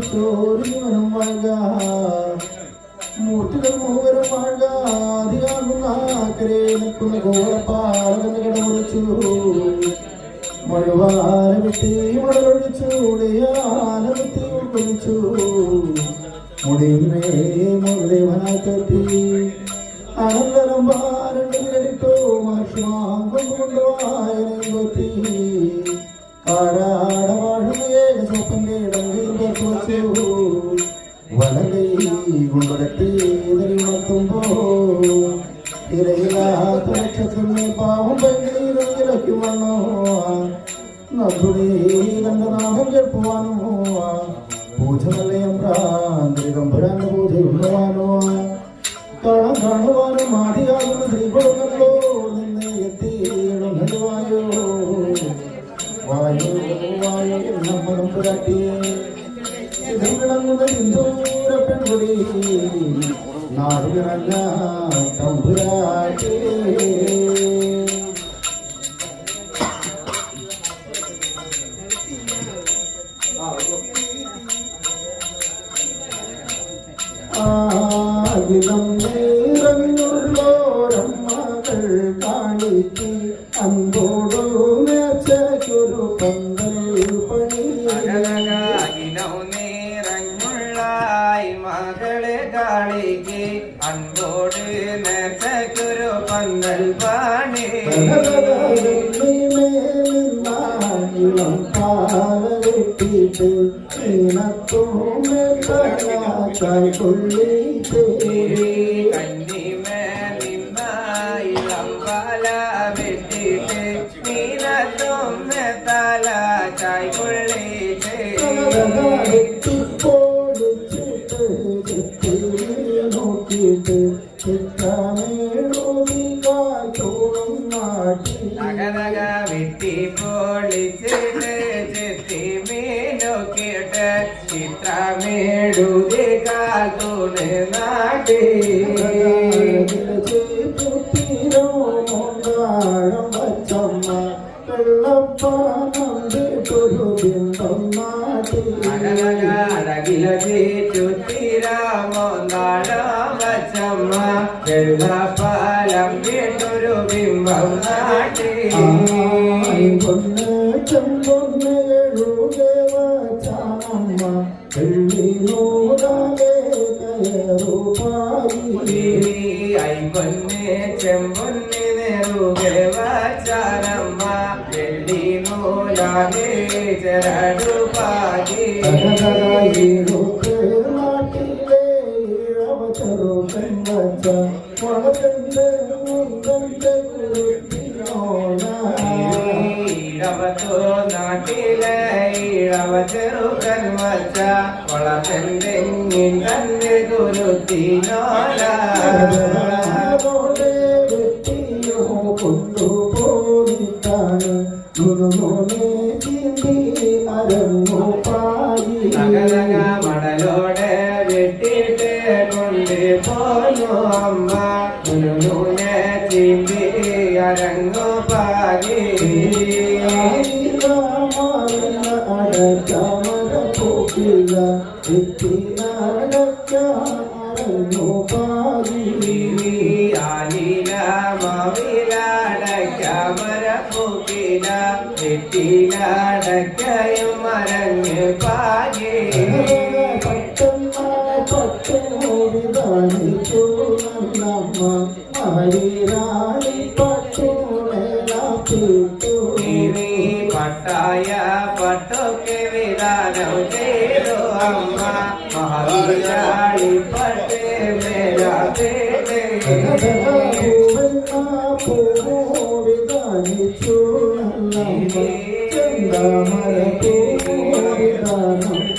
സൃഷ്ടിച്ചോരുവനും വാഴ്ക. മൂത്തുകൾ മൂവരും വാഴ്ക. ആദിയാകുന്ന ആക്കരെ നിൽക്കുന്ന ഘോരപ്പാലകന് കടമുറിച്ചു. മടലൊഴിച്ചു ഉടയാലമിട്ടി ഉൾക്കൊള്ളിച്ചു. മുടിമേ മുതലേവനാ കെട്ടി. അനന്തരം പാരണ്ടിട്ടോ മാഷമാം കൊണ്ടുകൊണ്ടുവായനെ പറ്റി കാരാടവാഴുമേ സ്വപ്പന്റെ സ്വപ്നം വച്ചു വലകൈ കൊണ്ടുകട്ടി ഉണർത്തുമ്പോ ഇരയില്ലാത്ത ലക്ഷത്തിന് പാവം ഭയങ്കരക്കുവാനോ നന്ദുടേ കണ്ട നാമം കേൾക്കുവാനോ പൂജ നല്ലയം പ്രാന്തരികമ്പുരാന്റെ പൂജയുള്ളവാനോ കാണാൻ കാണുവാനും ആദിയാകുന്ന ശ്രീകൊടുക്കല്ലോ നിന്നെ എത്തിയിടുന്നല്ലോ വായോ വായോ നമ്മളും പുരാട്ടിയേ ആകിലം നീറഞ്ഞുള്ളോരമ്മകൾ കാണിക്ക് അൻപോടു നേർച്ചയ്ക്കൊരു പന്തൽ പണി അകലകാകിലോ നിറഞ്ഞുള്ള മകളെ കാണിക്ക് അൻപോട് നേർച്ചയ്ക്കൊരു പന്തൽ പാണി. ഇളം പാലവിട്ടിട്ട് കൊള്ളിട്ട് കന്നിമേലിന്നായിളംബാല വെട്ടിട്ട് നീലത്തും തല ചായ് നാട്ടി അഴകില ചുത്തിരാമോ നാളാം വച്ചമ്മ വെള്ളപ്പാലം ബിംബം നാട്ടി ഐപ്പൊന്നെ നാട്ടിലെ ഇടവ ചെറുക്കൻ വച്ച കൊളത്തെന്തെങ്ങിൻ തന്നെ ഗുരുത്തിനോല കൊണ്ടുപോയിട്ടാണ് ഗുരുമോനെ ചിന്തി അരങ്ങു തകതക മടലോടെ ആലില മവിലടയ്ക്കമര പൂക്കില വെട്ടിലടയ്ക്കയും മരങ്ങ് പാകി ഇനി പട്ടായ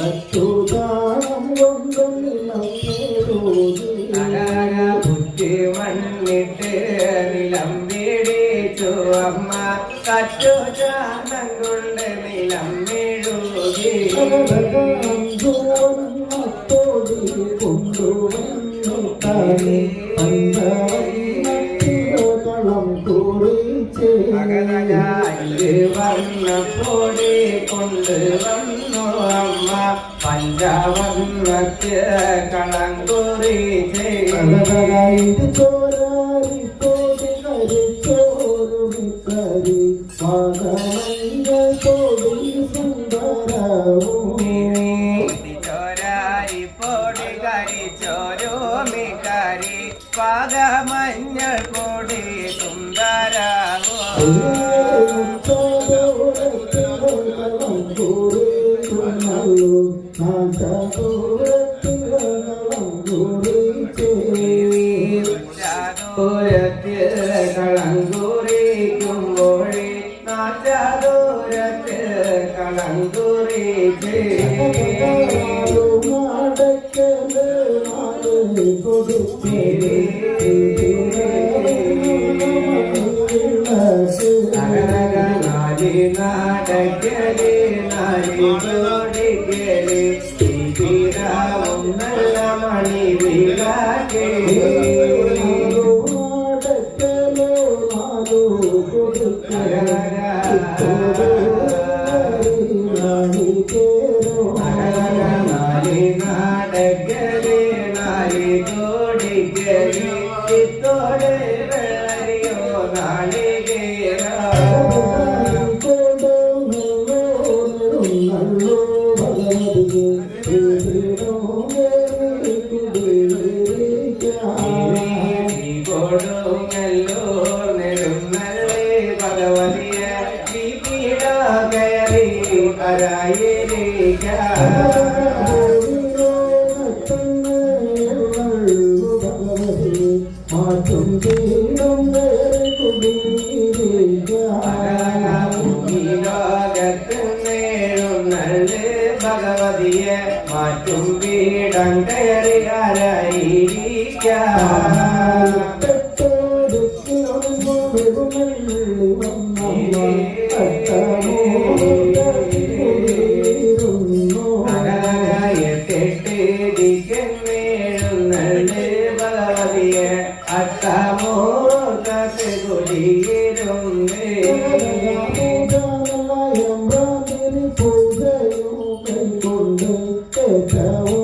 അച്യുതാനം കൊണ്ടും ബുദ്ധി മണ്ണിട്ട് നിലം വീടിച്ചു അമ്മ ചാന്തം കൊണ്ട് നിലം വീഴുകി അകലകായി വന്നു അമ്മ പഞ്ചവർണത്ത് കളം കുറിച്ച് ചോരാരി കരി ചോരോമി കരി പാകമഞ്ഞൾ പൊടി സുന്ദരാവോ ഉച്ചാദൂരത്തിൽ കളങ്കുറിക്കുമ്പോഴേ നാച്ചാദൂരത്തിൽ കളങ്കുറിച്ച് നഗരക നാരി നാടകലേ നാരി ഭഗവതിയെ മാറ്റും വീടം കയറി ആരായിരിക്കാം. അകലകയെട്ടിട്ട് ও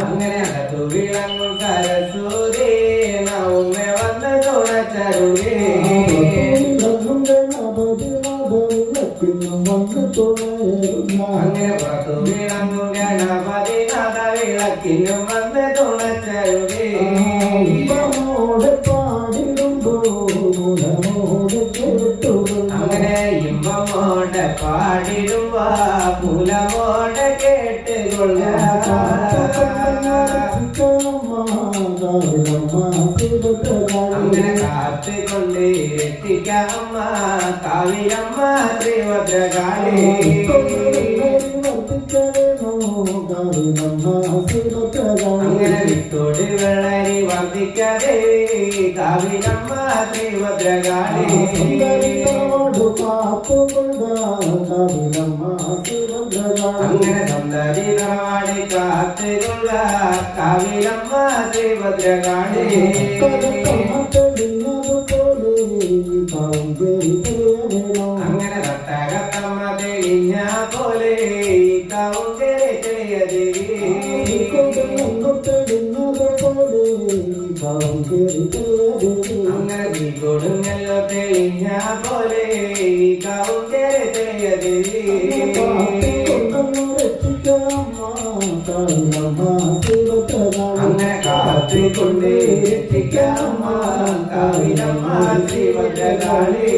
അങ്ങനെ അകത്തു വിളങ്ങും സരസ്വതിയെ നൗമെ വന്ന് തുണച്ചരുകേ തൊഴിലങ്ങും ഗണപതി മതവിളക്കിനും വന്ന തുണയരുക അങ്ങനെ പുറത്തു വിളങ്ങും ഗണപതി നാഥ വിളക്കിനും വന്ന് തുണച്ചരുകേ മൂലമോട കേട്ടുകൊള്ള അങ്ങനെ കാത്തുകൊണ്ട് എത്തിക്കമ്മ കാവിയമ്മ ശ്രീഭദ്രകാളി അങ്ങനെ വിത്തോട് വിളരി വർദ്ധിക്കതേ കാവിലമ്മ ശ്രീഭദ്രകാളി അങ്ങനെ സന്തതി തറവാടി കാത്തുകൊള്ള കാവിലമ്മ ശ്രീഭദ്രകാളി അങ്ങനെ നീ കൊടുങ്ങല്ലോ തെളിഞ്ഞ പോലെ ചെറിയ ദേവി അങ്ങനെ കാത്തുകൊണ്ട് എത്തിക്കാമ്മ കാവിലമ്മ ശ്രീഭദ്രകാളി